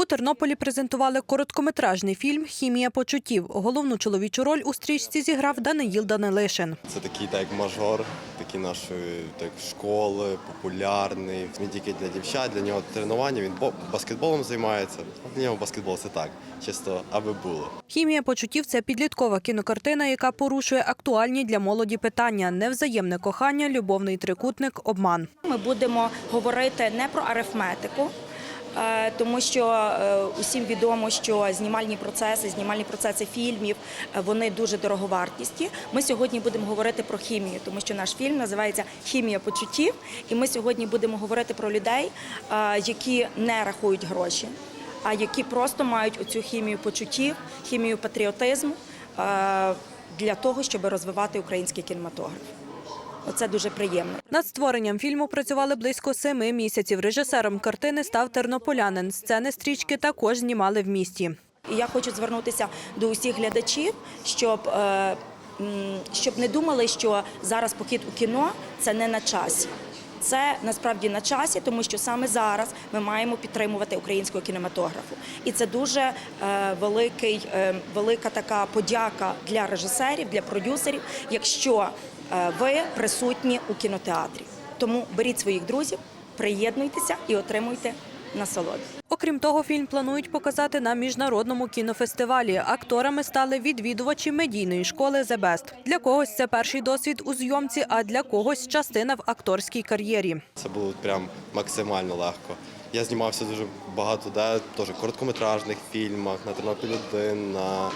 У Тернополі презентували короткометражний фільм Хімія почуттів. Головну чоловічу роль у стрічці зіграв Даниїл Данилишин. Це такий так, як мажор, такий нашої так, школи, популярний. Не тільки для дівчат, для нього тренування. Він бо- баскетболом займається. Для нього баскетбол це так, чисто аби було. Хімія почуттів це підліткова кінокартина, яка порушує актуальні для молоді питання: невзаємне кохання, любовний трикутник, обман. Ми будемо говорити не про арифметику. Е, Тому що е, усім відомо, що знімальні процеси, знімальні процеси фільмів е, вони дуже дороговартісті. Ми сьогодні будемо говорити про хімію, тому що наш фільм називається Хімія почуттів. І ми сьогодні будемо говорити про людей, які не рахують гроші, а які просто мають оцю хімію почуттів, хімію патріотизму для того, щоб розвивати український кінематограф. Оце дуже приємно. Над створенням фільму працювали близько семи місяців. Режисером картини став тернополянин. Сцени стрічки також знімали в місті. І я хочу звернутися до усіх глядачів, щоб, е, щоб не думали, що зараз похід у кіно це не на часі. Це насправді на часі, тому що саме зараз ми маємо підтримувати українського кінематографу. І це дуже е, великий, е, велика така подяка для режисерів, для продюсерів, якщо е, ви присутні у кінотеатрі. Тому беріть своїх друзів, приєднуйтеся і отримуйте насолоду. Окрім того, фільм планують показати на міжнародному кінофестивалі. Акторами стали відвідувачі медійної школи «The Best». Для когось це перший досвід у зйомці, а для когось частина в акторській кар'єрі. Це було прям максимально легко. Я знімався дуже багато, де теж короткометражних фільмах, на Тернопіль 1, на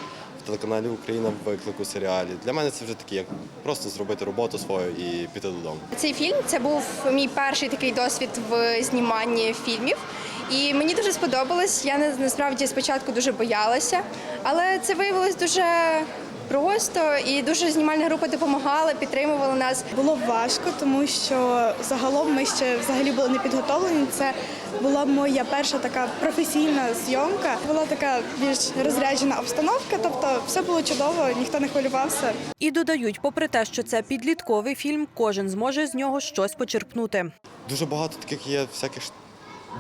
телеканалі Україна в виклику серіалі. Для мене це вже такі, як просто зробити роботу свою і піти додому. Цей фільм це був мій перший такий досвід в зніманні фільмів. І мені дуже сподобалось. Я на- насправді спочатку дуже боялася, але це виявилось дуже просто і дуже знімальна група допомагала, підтримувала нас. Було важко, тому що загалом ми ще взагалі були не підготовлені. Це була моя перша така професійна зйомка. Була така більш розряджена обстановка, тобто все було чудово, ніхто не хвилювався. І додають, попри те, що це підлітковий фільм, кожен зможе з нього щось почерпнути. Дуже багато таких є всяких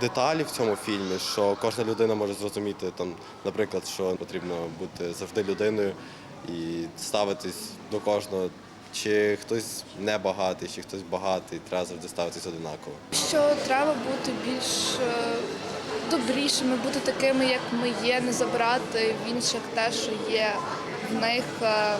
деталей в цьому фільмі, що кожна людина може зрозуміти, там, наприклад, що потрібно бути завжди людиною і ставитись до кожного. Чи хтось не багатий, чи хтось багатий, треба завжди ставитись одинаково. що треба бути більш е, добрішими, бути такими, як ми є, не забирати в інших те, що є в них, е,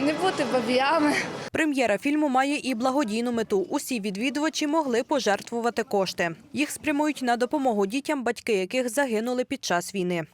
не бути бабіями. Прем'єра фільму має і благодійну мету. Усі відвідувачі могли пожертвувати кошти. Їх спрямують на допомогу дітям, батьки яких загинули під час війни.